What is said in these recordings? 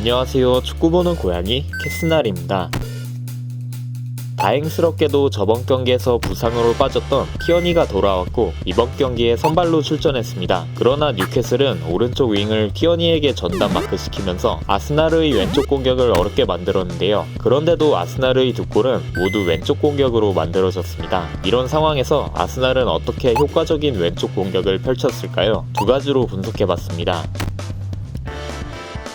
안녕하세요. 축구 보는 고양이 캐스날입니다. 다행스럽게도 저번 경기에서 부상으로 빠졌던 티어니가 돌아왔고 이번 경기에 선발로 출전했습니다. 그러나 뉴캐슬은 오른쪽 윙을 티어니에게 전담 마크시키면서 아스날의 왼쪽 공격을 어렵게 만들었는데요. 그런데도 아스날의 두 골은 모두 왼쪽 공격으로 만들어졌습니다. 이런 상황에서 아스날은 어떻게 효과적인 왼쪽 공격을 펼쳤을까요? 두 가지로 분석해봤습니다.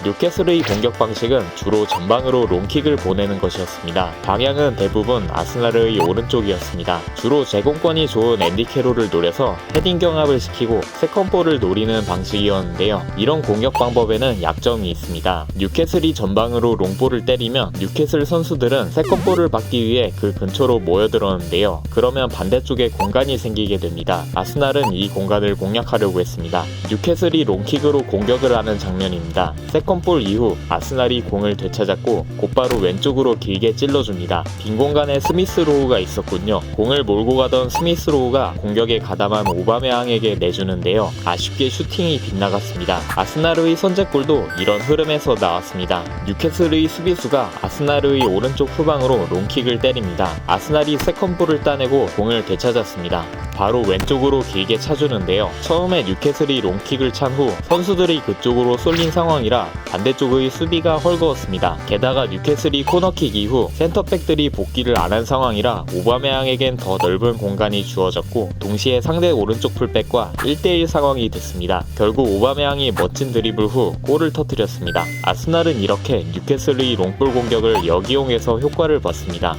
뉴캐슬의 공격 방식은 주로 전방으로 롱킥을 보내는 것이었습니다. 방향은 대부분 아스날의 오른쪽이었습니다. 주로 제공권이 좋은 앤디 캐롤을 노려서 헤딩 경합을 시키고 세컨볼을 노리는 방식이었는데요. 이런 공격 방법에는 약점이 있습니다. 뉴캐슬이 전방으로 롱볼을 때리면 뉴캐슬 선수들은 세컨볼을 받기 위해 그 근처로 모여들었는데요. 그러면 반대쪽에 공간이 생기게 됩니다. 아스날은 이 공간을 공략하려고 했습니다. 뉴캐슬이 롱킥으로 공격을 하는 장면입니다. 세컨 볼 이후 아스날이 공을 되찾았고 곧바로 왼쪽으로 길게 찔러줍니다. 빈 공간에 스미스 로우가 있었군요. 공을 몰고 가던 스미스 로우가 공격에 가담한 오바메앙에게 내주는데요. 아쉽게 슈팅이 빗나갔습니다. 아스날의 선제골도 이런 흐름에서 나왔습니다. 뉴캐슬의 수비수가 아스날의 오른쪽 후방으로 롱킥을 때립니다. 아스날이 세컨볼을 따내고 공을 되찾았습니다. 바로 왼쪽으로 길게 차주는데요. 처음에 뉴캐슬이 롱킥을 찬 후 선수들이 그쪽으로 쏠린 상황이라 반대쪽의 수비가 헐거웠습니다. 게다가 뉴캐슬이 코너킥 이후 센터백들이 복귀를 안 한 상황이라 오바메양에겐 더 넓은 공간이 주어졌고 동시에 상대 오른쪽 풀백과 1대1 상황이 됐습니다. 결국 오바메양이 멋진 드리블 후 골을 터뜨렸습니다. 아스날은 이렇게 뉴캐슬의 롱볼 공격을 역이용해서 효과를 봤습니다.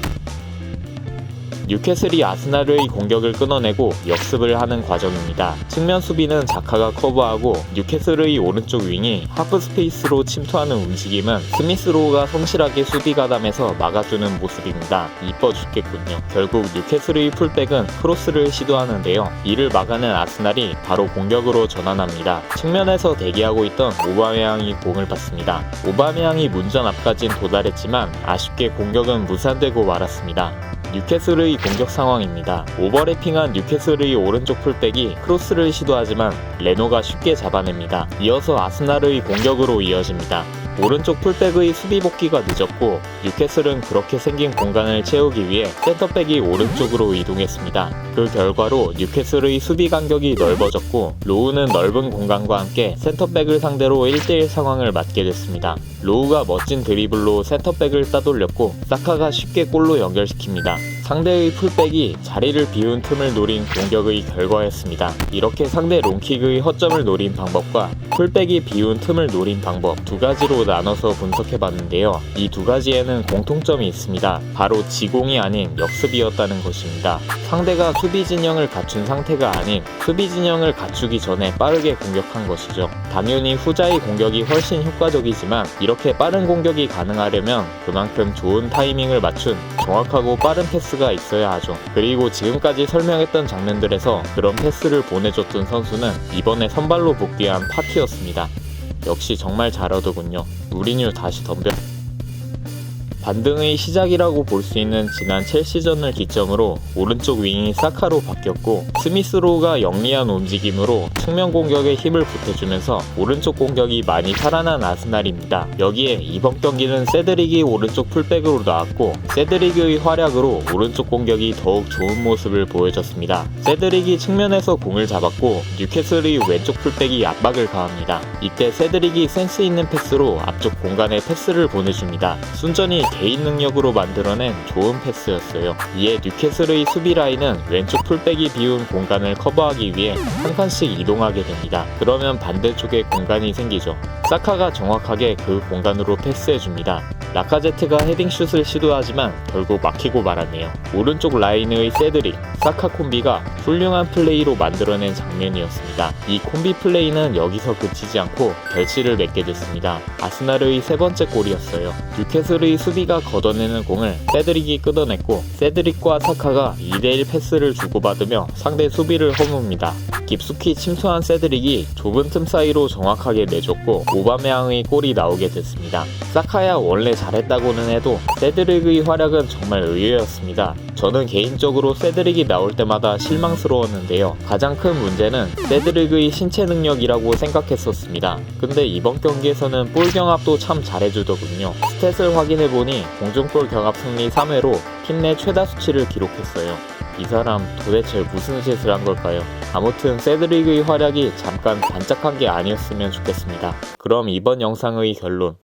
뉴캐슬이 아스날의 공격을 끊어내고 역습을 하는 과정입니다. 측면 수비는 자카가 커버하고 뉴캐슬의 오른쪽 윙이 하프 스페이스로 침투하는 움직임은 스미스로우가 성실하게 수비 가담해서 막아주는 모습입니다. 이뻐 죽겠군요. 결국 뉴캐슬의 풀백은 크로스를 시도하는데요. 이를 막아낸 아스날이 바로 공격으로 전환합니다. 측면에서 대기하고 있던 오바메양이 공을 받습니다. 오바메양이 문전 앞까진 도달했지만 아쉽게 공격은 무산되고 말았습니다. 뉴캐슬의 공격 상황입니다. 오버래핑한 뉴캐슬의 오른쪽 풀백이 크로스를 시도하지만 레노가 쉽게 잡아냅니다. 이어서 아스날의 공격으로 이어집니다. 오른쪽 풀백의 수비 복귀가 늦었고 뉴캐슬은 그렇게 생긴 공간을 채우기 위해 센터백이 오른쪽으로 이동했습니다. 그 결과로 뉴캐슬의 수비 간격이 넓어졌고 로우는 넓은 공간과 함께 센터백을 상대로 1대1 상황을 맞게 됐습니다. 로우가 멋진 드리블로 센터백을 따돌렸고 사카가 쉽게 골로 연결시킵니다. 상대의 풀백이 자리를 비운 틈을 노린 공격의 결과였습니다. 이렇게 상대 롱킥의 허점을 노린 방법과 풀백이 비운 틈을 노린 방법 두 가지로 나눠서 분석해 봤는데요. 이 두 가지에는 공통점이 있습니다. 바로 지공이 아닌 역습이었다는 것입니다. 상대가 수비 진영을 갖춘 상태가 아닌 수비 진영을 갖추기 전에 빠르게 공격한 것이죠. 당연히 후자의 공격이 훨씬 효과적이지만 이렇게 빠른 공격이 가능하려면 그만큼 좋은 타이밍을 맞춘 정확하고 빠른 패스 가 있어야 하죠. 그리고 지금까지 설명했던 장면들에서 그런 패스를 보내줬던 선수는 이번에 선발로 복귀한 파티였습니다. 역시 정말 잘하더군요. 무리뉴 다시 덤벼. 반등의 시작이라고 볼 수 있는 지난 첼시전을 기점으로 오른쪽 윙이 사카로 바뀌었고 스미스로우가 영리한 움직임으로 측면 공격에 힘을 보태주면서 오른쪽 공격이 많이 살아난 아스날입니다. 여기에 이번 경기는 세드릭이 오른쪽 풀백으로 나왔고 세드릭의 활약으로 오른쪽 공격이 더욱 좋은 모습을 보여줬습니다. 세드릭이 측면에서 공을 잡았고 뉴캐슬의 왼쪽 풀백이 압박을 가합니다. 이때 세드릭이 센스 있는 패스로 앞쪽 공간에 패스를 보내줍니다. 순전히 개인 능력으로 만들어낸 좋은 패스였어요. 이에 뉴캐슬의 수비 라인은 왼쪽 풀백이 비운 공간을 커버하기 위해 한 칸씩 이동하게 됩니다. 그러면 반대쪽에 공간이 생기죠. 사카가 정확하게 그 공간으로 패스해줍니다. 라카제트가 헤딩슛을 시도하지만 결국 막히고 말았네요. 오른쪽 라인의 세드릭, 사카 콤비가 훌륭한 플레이로 만들어낸 장면이었습니다. 이 콤비 플레이는 여기서 그치지 않고 결실을 맺게 됐습니다. 아스날의 세 번째 골이었어요. 뉴캐슬의 수비가 걷어내는 공을 세드릭이 끊어냈고 세드릭과 사카가 2대1 패스를 주고받으며 상대 수비를 허뭅니다. 깊숙이 침투한 세드릭이 좁은 틈 사이로 정확하게 내줬고 오바메양의 골이 나오게 됐습니다. 사카야 원래 잘했다고는 해도 세드릭의 활약은 정말 의외였습니다. 저는 개인적으로 세드릭이 나올 때마다 실망스러웠는데요. 가장 큰 문제는 세드릭의 신체 능력이라고 생각했었습니다. 근데 이번 경기에서는 볼 경합도 참 잘해주더군요. 스탯을 확인해보니 공중볼 경합 승리 3회로 팀 내 최다 수치를 기록했어요. 이 사람 도대체 무슨 짓을 한 걸까요? 아무튼 세드릭의 활약이 잠깐 반짝한 게 아니었으면 좋겠습니다. 그럼 이번 영상의 결론.